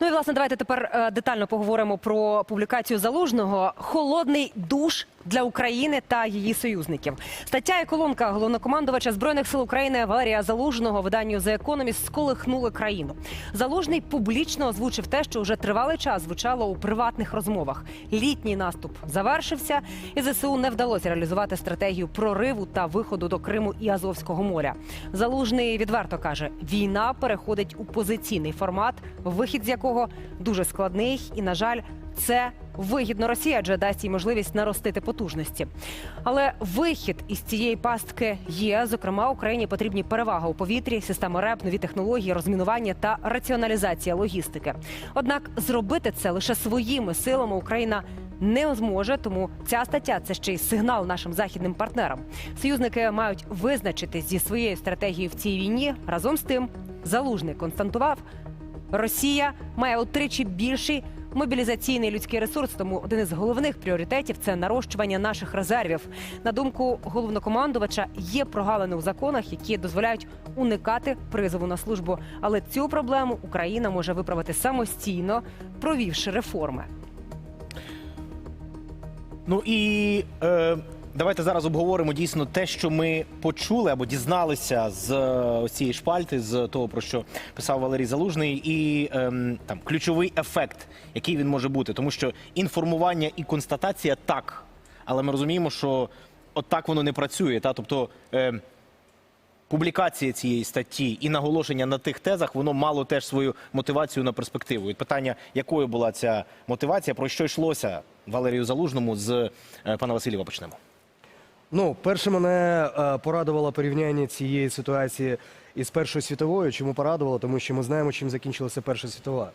Ну і власне, давайте тепер е, детально поговоримо про публікацію залужного Холодний душ для України та її союзників. Стаття і колонка головнокомандувача збройних сил України Валерія Залужного виданню The Economist сколихнули країну. Залужний публічно озвучив те, що вже тривалий час звучало у приватних розмовах. Літній наступ завершився, і ЗСУ не вдалося реалізувати стратегію прориву та виходу до Криму і Азовського моря. Залужний відверто каже: війна переходить у позиційний формат, вихід з якого дуже складний, і на жаль, це вигідно Росії, адже дасть їй можливість наростити потужності. Але вихід із цієї пастки є. Зокрема, Україні потрібні перевага у повітрі, система РЕП, нові технології, розмінування та раціоналізація логістики. Однак зробити це лише своїми силами Україна. Не зможе, тому ця стаття це ще й сигнал нашим західним партнерам. Союзники мають визначитись зі своєю стратегією в цій війні. Разом з тим, залужний констатував, Росія має утричі більший мобілізаційний людський ресурс. Тому один із головних пріоритетів це нарощування наших резервів. На думку головнокомандувача, є прогалини у законах, які дозволяють уникати призову на службу. Але цю проблему Україна може виправити самостійно, провівши реформи. Ну і е, давайте зараз обговоримо дійсно те, що ми почули або дізналися з е, цієї шпальти, з того про що писав Валерій Залужний, і ем, там ключовий ефект, який він може бути, тому що інформування і констатація так, але ми розуміємо, що от так воно не працює. Та тобто. Е, Публікація цієї статті і наголошення на тих тезах воно мало теж свою мотивацію на перспективу. І питання, якою була ця мотивація, про що йшлося Валерію Залужному з е, пана Васильєва почнемо. Ну, перше мене е, порадувало порівняння цієї ситуації із Першою світовою. Чому порадувало? Тому що ми знаємо, чим закінчилася Перша світова.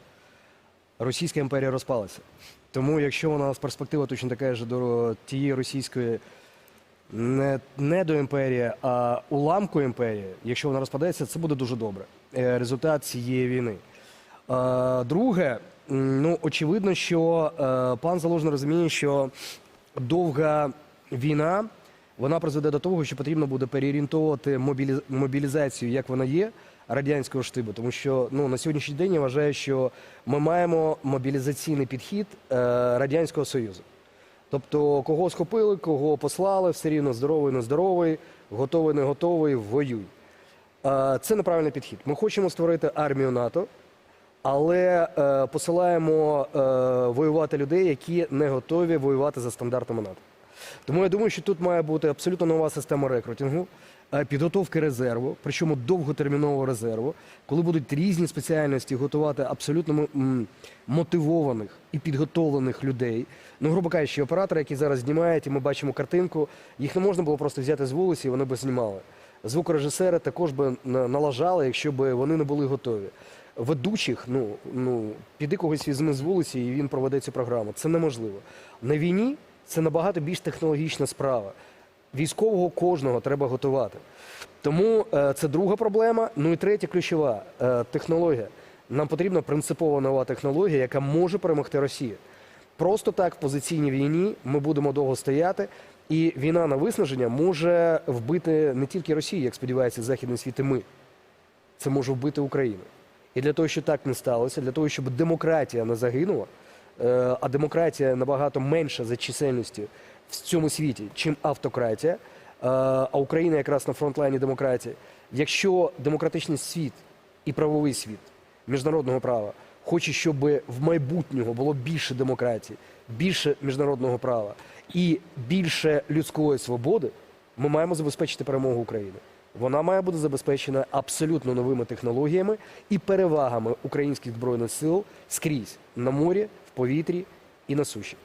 Російська імперія розпалася. Тому, якщо у нас перспектива точно така ж до тієї російської не, не до імперії, а уламку імперії, якщо вона розпадається, це буде дуже добре. Е, Результат цієї війни. Е, Друге, ну очевидно, що е, пан Залужний розуміє, що довга війна вона призведе до того, що потрібно буде переорієнтовувати мобілі- мобілізацію, як вона є, радянського штибу. Тому що ну, на сьогоднішній день я вважаю, що ми маємо мобілізаційний підхід е, Радянського Союзу. Тобто, кого схопили, кого послали, все рівно здоровий, нездоровий, готовий, не готовий, воюй. Е, Це неправильний підхід. Ми хочемо створити армію НАТО, але е, посилаємо е, воювати людей, які не готові воювати за стандартами НАТО. Тому я думаю, що тут має бути абсолютно нова система рекрутингу, е, підготовки резерву, причому довготермінового резерву, коли будуть різні спеціальності готувати абсолютно мотивованих і підготовлених людей. Ну, грубо кажучи, оператори, які зараз знімають, і ми бачимо картинку, їх не можна було просто взяти з вулиці, і вони б знімали. Звукорежисери також би налажали, якщо б вони не були готові. Ведучих, ну, ну піди когось візьми з вулиці, і він проведе цю програму. Це неможливо. На війні це набагато більш технологічна справа. Військового кожного треба готувати. Тому е, це друга проблема. Ну і третя ключова е, технологія. Нам потрібна принципова нова технологія, яка може перемогти Росію. Просто так в позиційній війні ми будемо довго стояти, і війна на виснаження може вбити не тільки Росію, як сподівається Західний світ і ми. Це може вбити Україну. І для того, щоб так не сталося, для того, щоб демократія не загинула, а демократія набагато менша за чисельністю в цьому світі, чим автократія, е, а Україна якраз на фронтлайні демократії. Якщо демократичний світ і правовий світ міжнародного права хоче, щоб в майбутнього було більше демократії, більше міжнародного права і більше людської свободи, ми маємо забезпечити перемогу України. Вона має бути забезпечена абсолютно новими технологіями і перевагами українських збройних сил скрізь на морі, в повітрі і на суші.